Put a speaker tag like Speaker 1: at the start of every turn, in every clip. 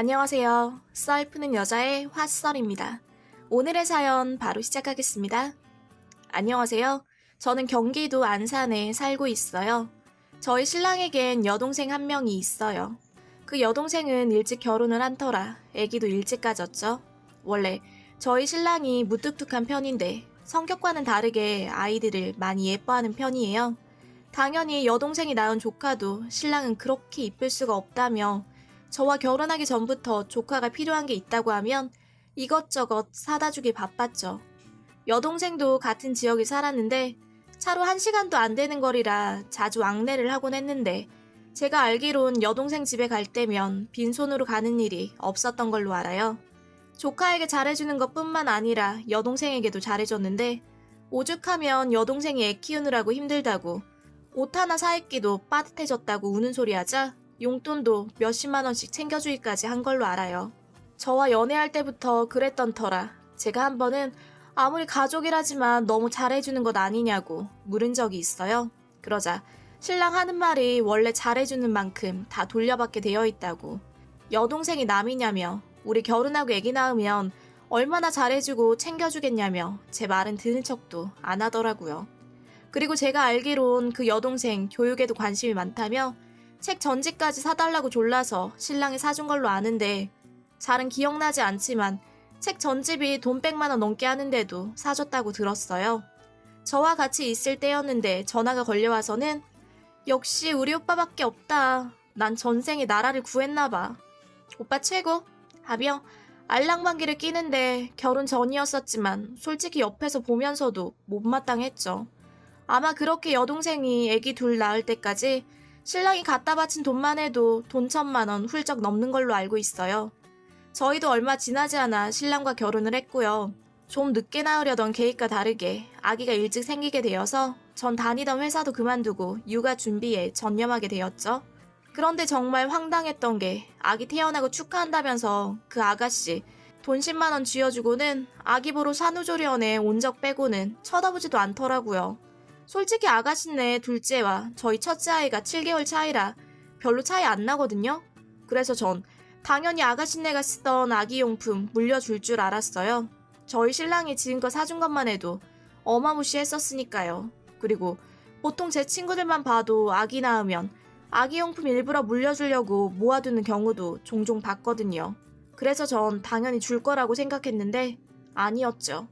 Speaker 1: 안녕하세요. 썰 푸는 여자의 화썰입니다. 오늘의 사연 바로 시작하겠습니다. 안녕하세요. 저는 경기도 안산에 살고 있어요. 저희 신랑에겐 여동생 한 명이 있어요. 그 여동생은 일찍 결혼을 한 터라 아기도 일찍 가졌죠. 원래 저희 신랑이 무뚝뚝한 편인데 성격과는 다르게 아이들을 많이 예뻐하는 편이에요. 당연히 여동생이 낳은 조카도 신랑은 그렇게 이쁠 수가 없다며 저와 결혼하기 전부터 조카가 필요한 게 있다고 하면 이것저것 사다 주기 바빴죠. 여동생도 같은 지역에 살았는데 차로 한 시간도 안 되는 거리라 자주 왕래를 하곤 했는데 제가 알기론 여동생 집에 갈 때면 빈손으로 가는 일이 없었던 걸로 알아요. 조카에게 잘해주는 것 뿐만 아니라 여동생에게도 잘해줬는데 오죽하면 여동생이 애 키우느라고 힘들다고 옷 하나 사입기도 빠듯해졌다고 우는 소리 하자 용돈도 몇십만 원씩 챙겨주기까지 한 걸로 알아요. 저와 연애할 때부터 그랬던 터라 제가 한 번은 아무리 가족이라지만 너무 잘해주는 것 아니냐고 물은 적이 있어요. 그러자 신랑 하는 말이 원래 잘해주는 만큼 다 돌려받게 되어 있다고. 여동생이 남이냐며 우리 결혼하고 애기 낳으면 얼마나 잘해주고 챙겨주겠냐며 제 말은 듣는 척도 안 하더라고요. 그리고 제가 알기론 그 여동생 교육에도 관심이 많다며 책 전집까지 사달라고 졸라서 신랑이 사준 걸로 아는데 잘은 기억나지 않지만 책 전집이 돈 100만 원 넘게 하는데도 사줬다고 들었어요. 저와 같이 있을 때였는데 전화가 걸려와서는 역시 우리 오빠밖에 없다. 난 전생에 나라를 구했나봐. 오빠 최고. 하며 알랑방귀를 끼는데 결혼 전이었었지만 솔직히 옆에서 보면서도 못마땅했죠. 아마 그렇게 여동생이 애기 둘 낳을 때까지 신랑이 갖다 바친 돈만 해도 돈 천만 원 훌쩍 넘는 걸로 알고 있어요. 저희도 얼마 지나지 않아 신랑과 결혼을 했고요. 좀 늦게 낳으려던 계획과 다르게 아기가 일찍 생기게 되어서 전 다니던 회사도 그만두고 육아 준비에 전념하게 되었죠. 그런데 정말 황당했던 게 아기 태어나고 축하한다면서 그 아가씨 돈 10만 원 쥐어주고는 아기 보러 산후조리원에 온 적 빼고는 쳐다보지도 않더라고요. 솔직히 아가씨네 둘째와 저희 첫째 아이가 7개월 차이라 별로 차이 안 나거든요. 그래서 전 당연히 아가씨네가 쓰던 아기용품 물려줄 줄 알았어요. 저희 신랑이 지금껏 사준 것만 해도 어마무시했었으니까요. 그리고 보통 제 친구들만 봐도 아기 낳으면 아기용품 일부러 물려주려고 모아두는 경우도 종종 봤거든요. 그래서 전 당연히 줄 거라고 생각했는데 아니었죠.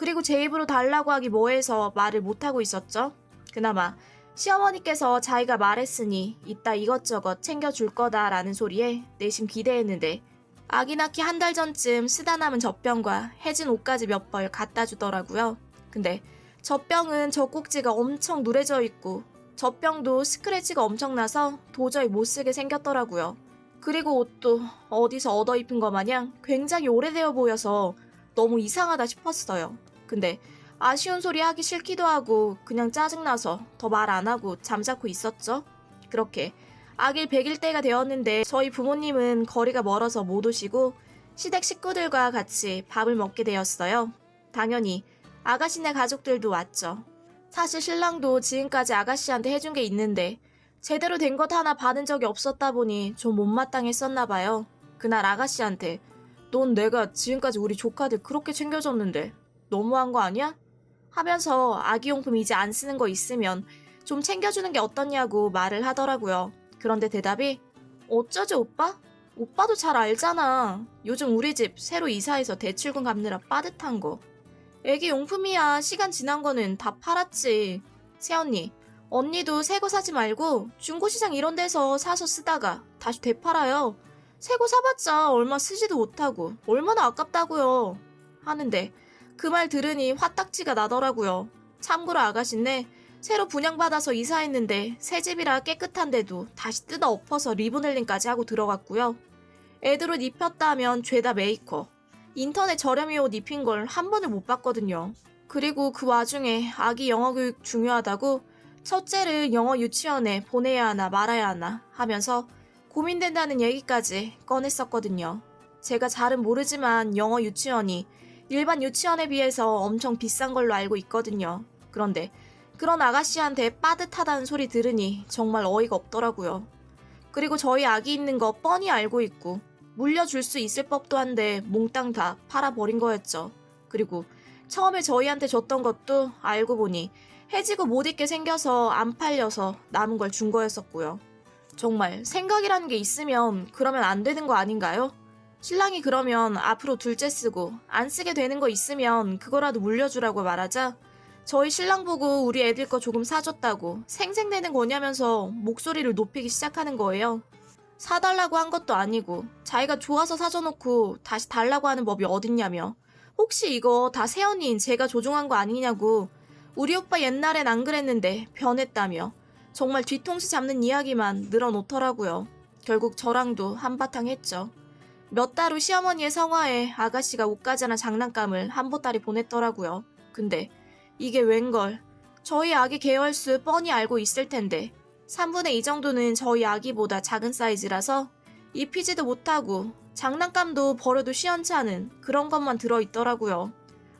Speaker 1: 그리고 제 입으로 달라고 하기 뭐해서 말을 못하고 있었죠. 그나마 시어머니께서 자기가 말했으니 이따 이것저것 챙겨줄 거다라는 소리에 내심 기대했는데 아기 낳기 한 달 전쯤 쓰다 남은 젖병과 해진 옷까지 몇 벌 갖다 주더라고요. 근데 젖병은 젖꼭지가 엄청 누래져 있고 젖병도 스크래치가 엄청나서 도저히 못 쓰게 생겼더라고요. 그리고 옷도 어디서 얻어 입은 것 마냥 굉장히 오래되어 보여서 너무 이상하다 싶었어요. 근데 아쉬운 소리 하기 싫기도 하고 그냥 짜증나서 더 말 안 하고 잠자코 있었죠. 그렇게 아길 100일 때가 되었는데 저희 부모님은 거리가 멀어서 못 오시고 시댁 식구들과 같이 밥을 먹게 되었어요. 당연히 아가씨네 가족들도 왔죠. 사실 신랑도 지금까지 아가씨한테 해준 게 있는데 제대로 된 것 하나 받은 적이 없었다 보니 좀 못마땅했었나 봐요. 그날 아가씨한테 넌 내가 지금까지 우리 조카들 그렇게 챙겨줬는데 너무한 거 아니야? 하면서 아기용품 이제 안 쓰는 거 있으면 좀 챙겨주는 게 어떻냐고 말을 하더라고요. 그런데 대답이 어쩌지 오빠? 오빠도 잘 알잖아. 요즘 우리 집 새로 이사해서 대출금 갚느라 빠듯한 거. 애기 용품이야. 시간 지난 거는 다 팔았지. 새언니, 언니도 새 거 사지 말고 중고시장 이런 데서 사서 쓰다가 다시 되팔아요. 새 거 사봤자 얼마 쓰지도 못하고 얼마나 아깝다고요. 하는데 그 말 들으니 화딱지가 나더라고요. 참고로 아가씨네 새로 분양받아서 이사했는데 새 집이라 깨끗한데도 다시 뜯어 엎어서 리브넬링까지 하고 들어갔고요. 애들 옷 입혔다 면 죄다 메이커. 인터넷 저렴이 옷 입힌 걸 한 번을 못 봤거든요. 그리고 그 와중에 아기 영어 교육 중요하다고 첫째를 영어 유치원에 보내야 하나 말아야 하나 하면서 고민된다는 얘기까지 꺼냈었거든요. 제가 잘은 모르지만 영어 유치원이 일반 유치원에 비해서 엄청 비싼 걸로 알고 있거든요. 그런데 그런 아가씨한테 빠듯하다는 소리 들으니 정말 어이가 없더라고요. 그리고 저희 아기 있는 거 뻔히 알고 있고 물려줄 수 있을 법도 한데 몽땅 다 팔아버린 거였죠. 그리고 처음에 저희한테 줬던 것도 알고 보니 해지고 못 입게 생겨서 안 팔려서 남은 걸 준 거였었고요. 정말 생각이라는 게 있으면 그러면 안 되는 거 아닌가요? 신랑이 그러면 앞으로 둘째 쓰고 안 쓰게 되는 거 있으면 그거라도 물려주라고 말하자 저희 신랑 보고 우리 애들 거 조금 사줬다고 생색내는 거냐면서 목소리를 높이기 시작하는 거예요. 사달라고 한 것도 아니고 자기가 좋아서 사줘놓고 다시 달라고 하는 법이 어딨냐며 혹시 이거 다 새언니인 제가 조종한 거 아니냐고 우리 오빠 옛날엔 안 그랬는데 변했다며 정말 뒤통수 잡는 이야기만 늘어놓더라고요. 결국 저랑도 한바탕 했죠. 몇 달 후 시어머니의 성화에 아가씨가 옷가지나 장난감을 한 보따리 보냈더라고요. 근데 이게 웬걸. 저희 아기 계열수 뻔히 알고 있을 텐데 3분의 2 정도는 저희 아기보다 작은 사이즈라서 입히지도 못하고 장난감도 버려도 시원치 않은 그런 것만 들어있더라고요.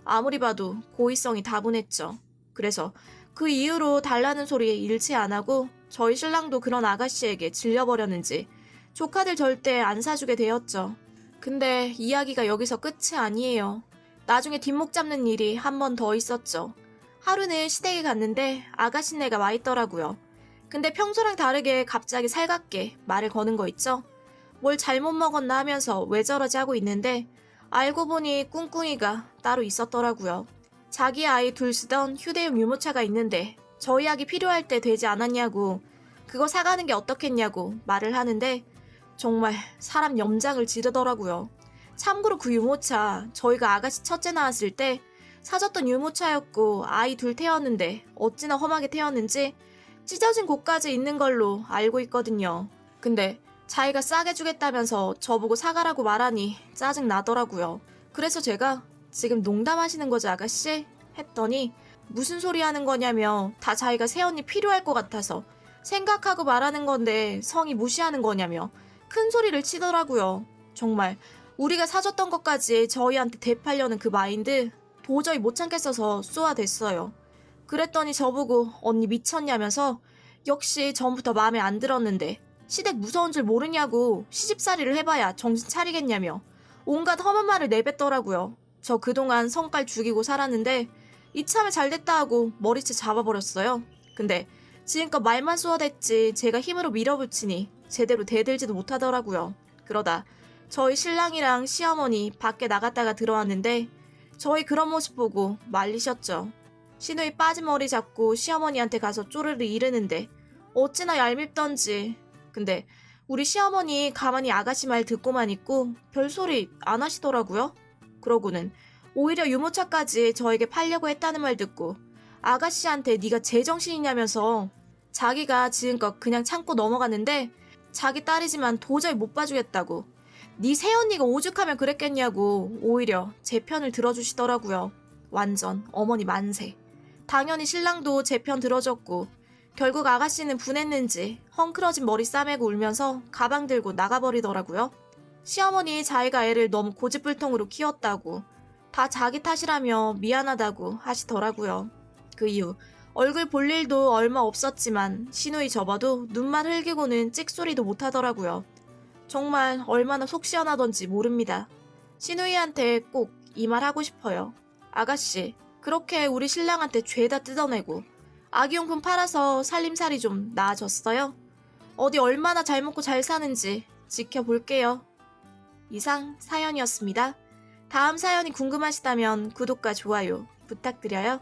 Speaker 1: 아무리 봐도 고의성이 다분했죠. 그래서 그 이후로 달라는 소리에 일치 안 하고 저희 신랑도 그런 아가씨에게 질려버렸는지 조카들 절대 안 사주게 되었죠. 근데 이야기가 여기서 끝이 아니에요. 나중에 뒷목 잡는 일이 한 번 더 있었죠. 하루는 시댁에 갔는데 아가씨네가 와 있더라고요. 근데 평소랑 다르게 갑자기 살갑게 말을 거는 거 있죠? 뭘 잘못 먹었나 하면서 왜 저러지 하고 있는데 알고 보니 꿍꿍이가 따로 있었더라고요. 자기 아이 둘 쓰던 휴대용 유모차가 있는데 저희 아기 필요할 때 되지 않았냐고 그거 사가는 게 어떻겠냐고 말을 하는데 정말 사람 염장을 지르더라고요. 참고로 그 유모차 저희가 아가씨 첫째 나왔을 때 사줬던 유모차였고 아이 둘 태웠는데 어찌나 험하게 태웠는지 찢어진 곳까지 있는 걸로 알고 있거든요. 근데 자기가 싸게 주겠다면서 저보고 사가라고 말하니 짜증 나더라고요. 그래서 제가 지금 농담하시는 거지 아가씨? 했더니 무슨 소리 하는 거냐며 다 자기가 새언니 필요할 것 같아서 생각하고 말하는 건데 성이 무시하는 거냐며 큰 소리를 치더라고요. 정말 우리가 사줬던 것까지 저희한테 대팔려는 그 마인드 도저히 못 참겠어서 쏘아댔어요. 그랬더니 저보고 언니 미쳤냐면서 역시 전부터 마음에 안 들었는데 시댁 무서운 줄 모르냐고 시집살이를 해봐야 정신 차리겠냐며 온갖 험한 말을 내뱉더라고요. 저 그동안 성깔 죽이고 살았는데 이참에 잘 됐다 하고 머리채 잡아버렸어요. 근데 지금껏 말만 쏘아댔지 제가 힘으로 밀어붙이니 제대로 대들지도 못하더라고요. 그러다 저희 신랑이랑 시어머니 밖에 나갔다가 들어왔는데 저희 그런 모습 보고 말리셨죠. 시누이 빠진 머리 잡고 시어머니한테 가서 쪼르르 이르는데 어찌나 얄밉던지. 근데 우리 시어머니 가만히 아가씨 말 듣고만 있고 별소리 안 하시더라고요. 그러고는 오히려 유모차까지 저에게 팔려고 했다는 말 듣고 아가씨한테 네가 제정신이냐면서 자기가 지금껏 그냥 참고 넘어갔는데 자기 딸이지만 도저히 못 봐주겠다고 네 새언니가 오죽하면 그랬겠냐고 오히려 제 편을 들어주시더라고요. 완전 어머니 만세. 당연히 신랑도 제 편 들어줬고 결국 아가씨는 분했는지 헝클어진 머리 싸매고 울면서 가방 들고 나가버리더라고요. 시어머니 자기가 애를 너무 고집불통으로 키웠다고 다 자기 탓이라며 미안하다고 하시더라고요. 그 이후 얼굴 볼 일도 얼마 없었지만 시누이 접어도 눈만 흘기고는 찍소리도 못하더라고요. 정말 얼마나 속 시원하던지 모릅니다. 시누이한테 꼭 이 말 하고 싶어요. 아가씨, 그렇게 우리 신랑한테 죄다 뜯어내고 아기용품 팔아서 살림살이 좀 나아졌어요? 어디 얼마나 잘 먹고 잘 사는지 지켜볼게요. 이상 사연이었습니다. 다음 사연이 궁금하시다면 구독과 좋아요 부탁드려요.